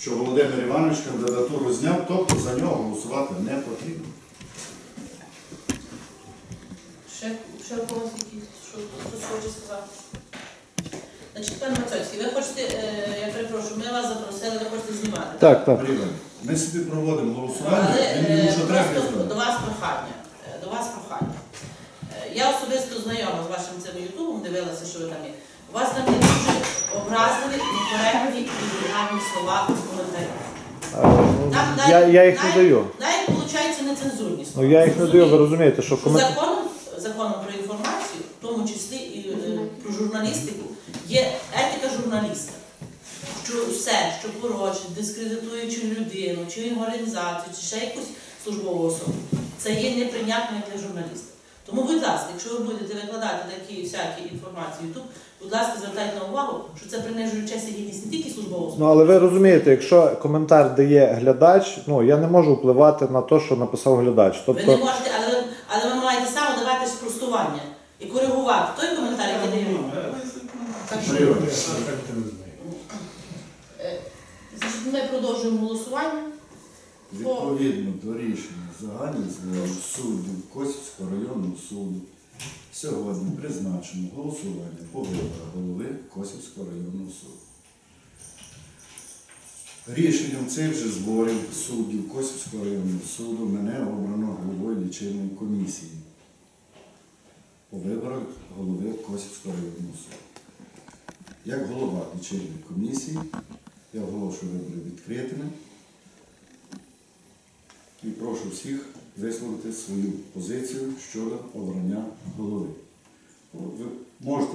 що Володимир Іванович кандидатуру зняв, тобто за нього голосувати не потрібно. Ще, ще когось що хтось хоче сказати? Значить, пане Мацьоцький, ви хочете, е, я перепрошую, ми вас запросили, ви хочете знімати. Так, так. Рівень. Ми собі проводимо голосування, Але він е, йому що треба просто до вас прохання. е, До вас прохання. Е, Я особисто знайома з вашим цим ютубом, дивилася, що ви там є. У вас там є дуже образливі, некоректні і vulгарні слова в коментарях. Я, я їх не даю. Навіть, виходить, нецензурні Ну я їх не даю, ви розумієте, що Що комент... законом, законом про інформацію, в тому числі і е, про журналістику, є етика журналіста. Що все, що порочить, дискредитуючи людину, чи організацію, чи ще якусь службову особу, це є неприйнятним для журналіста. Тому, будь ласка, якщо ви будете викладати такі всякі інформації в YouTube, будь ласка, звертайте на увагу, що це принижує честь і гідність не тільки службового Ну але ви розумієте, якщо коментар дає глядач, ну я не можу впливати на те, що написав глядач. Ви не Тобто, можете, але ви, але ви маєте саме давати спростування і коригувати той коментар, який дає. е, значить, ми продовжуємо голосування. Відповідно до рішення загальних зборів суддів Косівського районного суду сьогодні призначено голосування по виборах голови Косівського районного суду. Рішенням цих же зборів суддів Косівського районного суду мене обрано головою лічильної комісії по виборах голови Косівського районного суду. Як голова лічильної комісії я оголошую вибори відкритими. І прошу всіх висловити свою позицію щодо обрання голови. Ви можете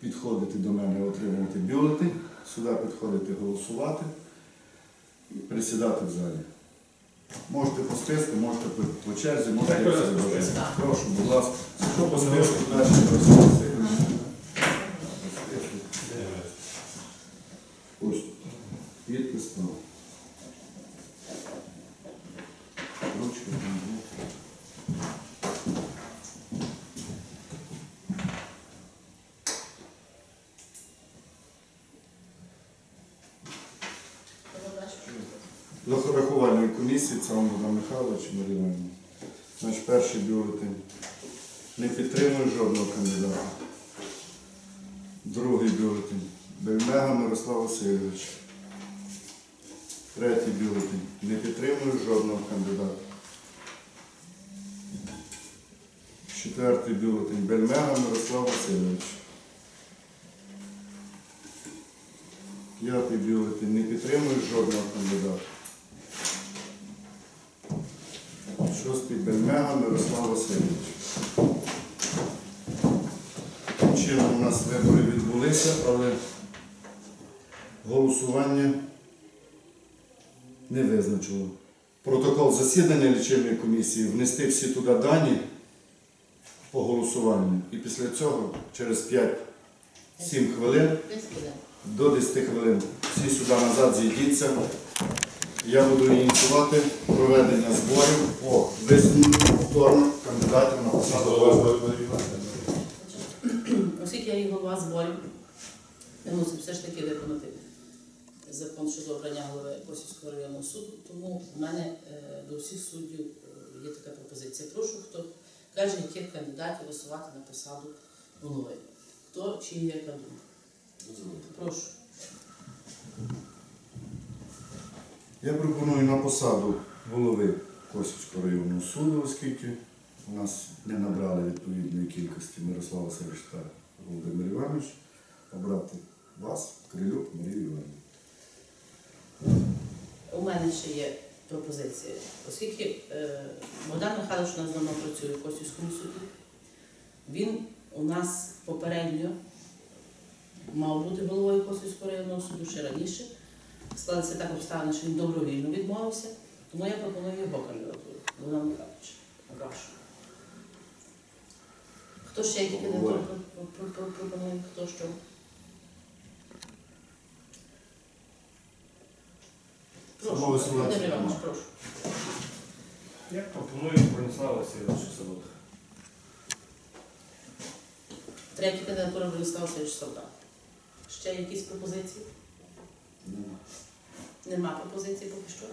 підходити до мене, отримувати бюлетень, сюди підходити голосувати і присідати в залі. Можете по списку, можете по, черзі, можете списку. Прошу, будь ласка. Що по списку далі розповісти? Ось підпис там. Ручка там. ну. До рахувальної комісії Царом Богдан Михайлович Марія Значить, перший бюлетень. Не підтримую жодного кандидата. Другий бюлетень. Бельмега Мирослав Васильович. Третій бюлетень. Не підтримую жодного кандидата. Четвертий бюлетень. Бельмега Мирослав Васильович. П'ятий бюлетень. Не підтримую жодного кандидата. Шостий Бельмега Мирослав Васильович. Чином у нас вибори відбулися, але голосування не визначило. Протокол засідання лічильної комісії внести всі туди дані по голосуванню. І після цього через 5-7 хвилин до 10 хвилин всі сюди назад зійдіться. Я буду ініціювати проведення зборів по висновку повторно кандидатів на посаду голови. Оскільки я є голова зборів, я мусив все ж таки виконати закон щодо обрання голови Косівського районного суду, тому в мене е, до всіх суддів е, є така пропозиція. Прошу, хто каже, яких кандидатів висувати на посаду голови. Хто чи є яка думка? Прошу. Я пропоную на посаду голови Косівського районного суду, оскільки у нас не набрали відповідної кількості Мирослава та Володимир Іванович, обрати вас, Крилюк Марію Іванівну. У мене ще є пропозиція. Оскільки е, Богдан Михайлович у нас давно працює в Косівському суді, він у нас попередньо мав бути головою Косівського районного суду ще раніше. Склалися так обставини, що він добровільно відмовився, тому я пропоную його кандидатуру, Богдан Михайлович. Прошу. Хто ще які кандидатури про- про- про- пропонує? Хто що? Прошу, Володимир Іванович, прошу. Я пропоную Броніслава Васильовича Солодка. Третя кандидатура Борислава Васильовича Солдат. Ще якісь пропозиції? Нема пропозиції поки що.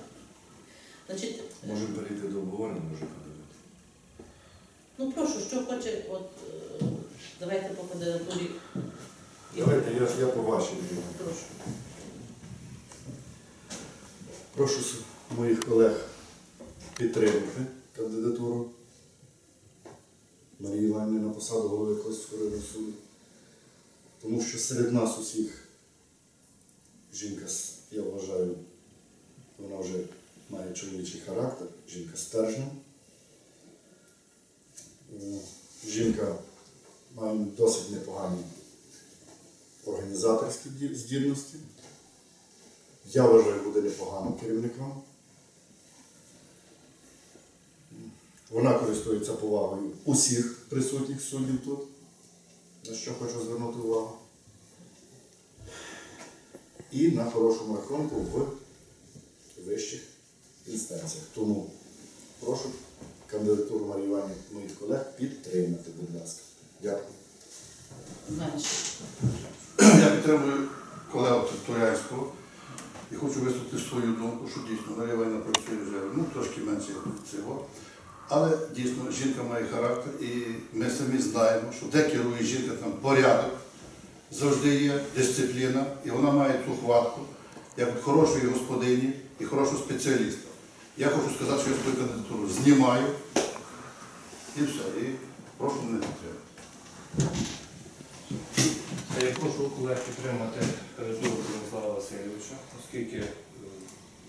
Значить, Можемо перейти до обговорення, може подивитися. ну прошу, що хоче, от е, давайте по кандидатурі. Давайте, я, я по вашій. Прошу. Прошу с- моїх колег підтримати кандидатуру Марії Іванівни на посаду голови Косівського районного суду. Тому що серед нас усіх жінка, я вважаю, вона вже має чоловічий характер, жінка стержня. Е, Жінка має досить непогані організаторські здібності. Я вважаю, буде непоганим керівником. Вона користується повагою усіх присутніх суддів тут, на що хочу звернути увагу. І на хорошому рахунку в вищих інстанціях. Тому прошу кандидатуру Марії Іванівни моїх колег підтримати, будь ласка. Дякую. Я підтримую колегу Турянського і хочу висловити свою думку, що дійсно Марія Іванівна працює вже ну, трошки менше цього. Але дійсно жінка має характер і ми самі знаємо, що де керує жінка, там порядок завжди є, дисципліна, і вона має цю хватку як хорошої господині і хорошого спеціаліста. Я хочу сказати, що я свою кандидатуру знімаю і все. І прошу мене підтримати. Я прошу колег підтримати кандидатуру Станіслава Васильовича, оскільки е,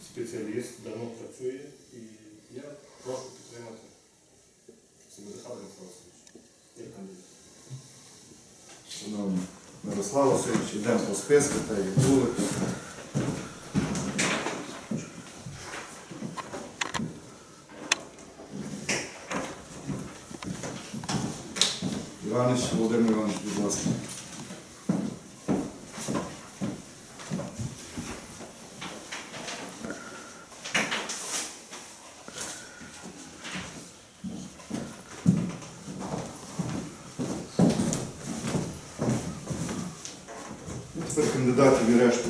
спеціаліст давно працює, і я прошу підтримати Михайла Васильовича. як кандидата. Шановні Мирослав Васильович, йдемо по списку та як були. Іванич, Володимир Іванович, будь ласка. Тепер кандидатів і решту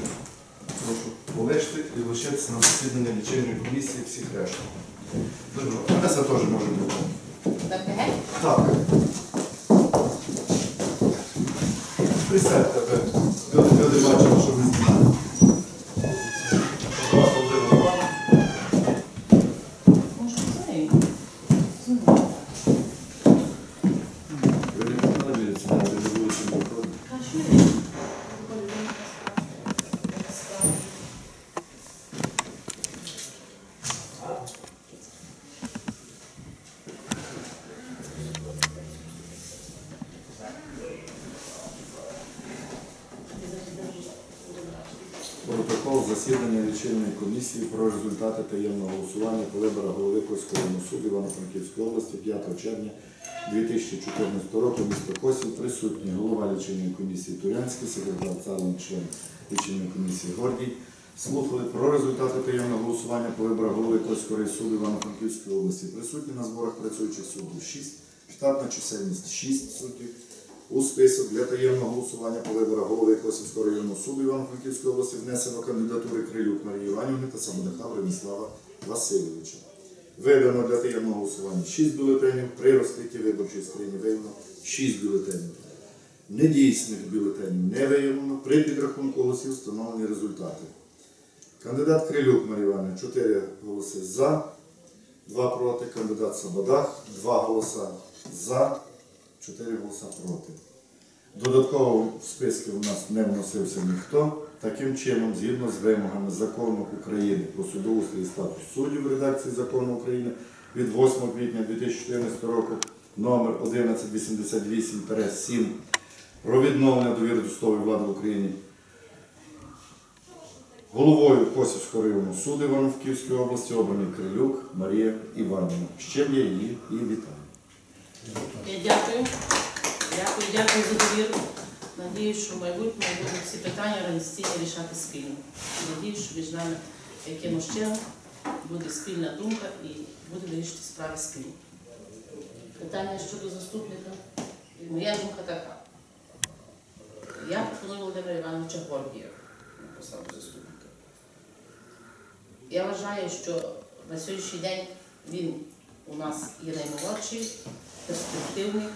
прошу полишити і лишитися на засідання лічильної комісії всіх решт. Добре, це теж може бути. Так. Так. Присядьте, ви. Ви- Люди бачили, що ви знімаєте. Голова Володимир Іванович. Може, знаю. Ви не подивіться, ви не будете виходити. Кашує. Протокол засідання лічильної комісії про результати таємного голосування по виборах голови Косівського суду Івано-Франківської області 5 червня 2014 року місто Косів присутній голова лічильної комісії Турянський, секретар ЦАЛом, член лічильної комісії Гордій. Слухали про результати таємного голосування по виборах голови районного суду Івано-Франківської області. Присутні на зборах працюючих суддів 6, штатна чисельність 6 суддів. У список для таємного голосування по виборах голови Косівського районного суду Івано-Франківської області внесено кандидатури Крилюк Марії Іванівни та Самодаха Владислава Васильовича. Видано для таємного голосування 6 бюлетенів, при розкритті виборчої скрині виявлено 6 бюлетенів. Недійсних бюлетенів не виявлено. При підрахунку голосів встановлені результати. Кандидат Крилюк Марія Іванівна 4 голоси за, 2 проти. Кандидат Сабадах 2 голоса за, 4 голоса проти. Додатково в списки у нас не вносився ніхто. Таким чином, згідно з вимогами закону України про судоустрій статус суддів редакції закону України від 8 квітня 2014 року номер 1188-7 про відновлення довіри до судової влади в Україні головою Косівського районного суду Івано-Франківської області обраний Крилюк Марія Іванівна. З чим я її і вітаю. Я дякую. Дякую, дякую за довіру. Надіюсь, що в майбутньому будемо всі питання організаційні рішати спільно. Надіюсь, що між нами якимось чином буде спільна думка і буде вирішити справи спільно. Питання щодо заступника. Моя думка така. Я пропоную Володимира Івановича Гордія на посаду заступника. Я вважаю, що на сьогоднішній день він у нас є наймолодший, перспективний,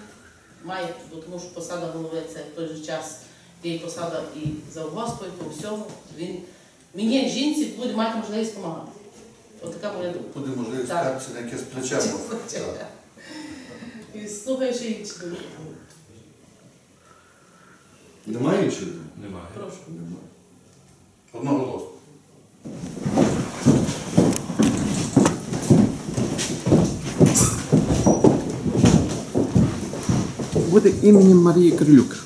має, бо тому що посада голови це в той же час є посада і завгоспу, і по всьому. Він мені як жінці буде мати можливість допомагати. Отака моя думка. Буде можливість Так. статися на якесь плече. І слухаючи інші думки. Немає іншої? думки? Немає. Прошу. Немає. Одноголосно. Буде іменем Марії Крилюк.